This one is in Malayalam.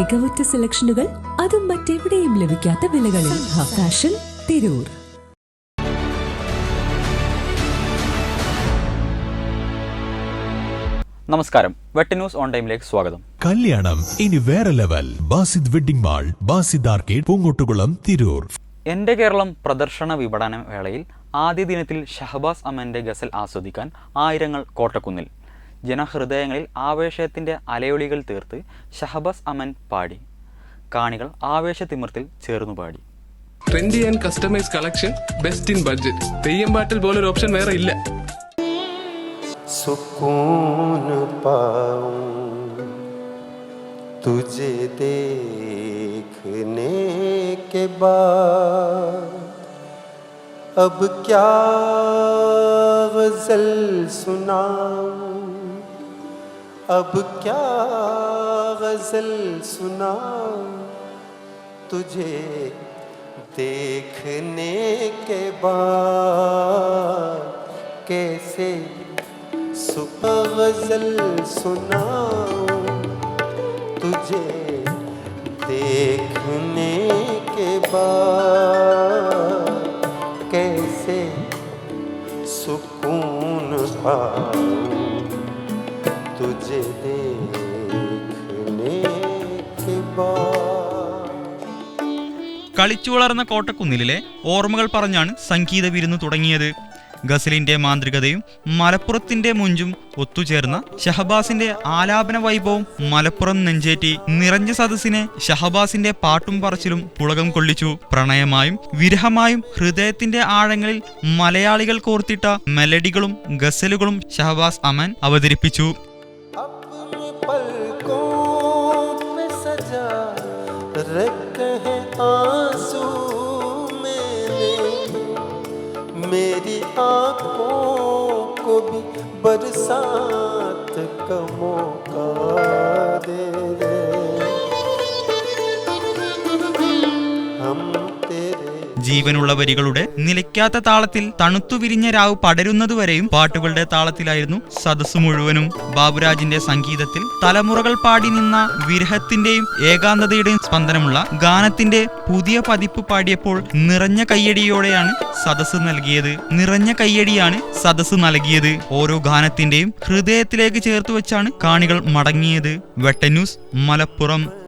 മികവുറ്റ സെലക്ഷനുകൾ അതും മറ്റെവിടെയും ലഭിക്കാത്ത വിലകളിൽ. ഫാഷൻ തിരൂർ. നമസ്കാരം. വെട്ട് ന്യൂസ് ഓൺ ടൈമിലേക്ക് സ്വാഗതം. കല്യാണം ഇനി വേറെ level. Basid wedding mall Basid arcade Poongottukulam Tirur. എന്റെ കേരളം പ്രദർശന വിപണന വേളയിൽ ആദ്യ ദിനത്തിൽ ഷഹബാസ് അമന്റെ ഗസൽ ആസ്വദിക്കാൻ ആയിരങ്ങൾ കോട്ടക്കുന്നിൽ. ജനഹൃദയങ്ങളിൽ ആവേശത്തിൻ്റെ അലയൊളികൾ തീർത്ത് ഷഹബാസ് അമൻ പാടി കാണികൾ ആവേശത്തിമിർത്തിൽ ചേർന്നു പാടി trendy and customise collection best in budget Theyyam പാട്ടിൽ പോലൊരു ഓപ്ഷൻ വേറെ ഇല്ല सुकून पाऊं तुझे देखने के बाद अब क्या गजल सुनाऊं अब क्या गज़ल सुना तुझे देखने के बाद? कैसे सुबह गज़ल सुनाऊं तुझे देखने के बाद? कैसे सुकून पाऊँ? तुझे देखने के बाद കളിച്ചു വളർന്ന കോട്ടക്കുന്നിലെ ഓർമ്മകൾ പറഞ്ഞാണ് സംഗീത വിരുന്ന് തുടങ്ങിയത് ഗസലിന്റെ മാന്ത്രികതയും മലപ്പുറത്തിന്റെ മുഞ്ചും ഒത്തുചേർന്ന ഷഹബാസിന്റെ ആലാപന വൈഭവം മലപ്പുറം നെഞ്ചേറ്റി നിറഞ്ഞ സദസ്സിനെ ഷഹബാസിന്റെ പാട്ടും പറച്ചിലും പുളകം കൊള്ളിച്ചു പ്രണയമായും വിരഹമായും ഹൃദയത്തിന്റെ ആഴങ്ങളിൽ മലയാളികൾ കോർത്തിട്ട മെലഡികളും ഗസലുകളും ഷഹബാസ് അമൻ അവതരിപ്പിച്ചു अपने पलकों में सजा रखे हैं आँसू मैंने। मेरी आँखों को भी बरसात का मौका दे। ജീവനുള്ള വരികളുടെ നിലയ്ക്കാത്ത താളത്തിൽ തണുത്തു വിരിഞ്ഞ രാവ് പടരുന്നതുവരെയും പാട്ടുകളുടെ താളത്തിലായിരുന്നു സദസ്സ് മുഴുവനും. ബാബുരാജിന്റെ സംഗീതത്തിൽ തലമുറകൾ പാടി നിന്ന വിരഹത്തിന്റെയും ഏകാന്തതയുടെയും സ്പന്ദനമുള്ള ഗാനത്തിന്റെ പുതിയ പതിപ്പ് പാടിയപ്പോൾ നിറഞ്ഞ കയ്യടിയോടെയാണ് സദസ്സ് നൽകിയത്. നിറഞ്ഞ കയ്യടിയാണ് സദസ്സ് നൽകിയത്. ഓരോ ഗാനത്തിന്റെയും ഹൃദയത്തിലേക്ക് ചേർത്ത് വെച്ചാണ് കാണികൾ മടങ്ങിയത്. വെട്ടന്യൂസ് മലപ്പുറം.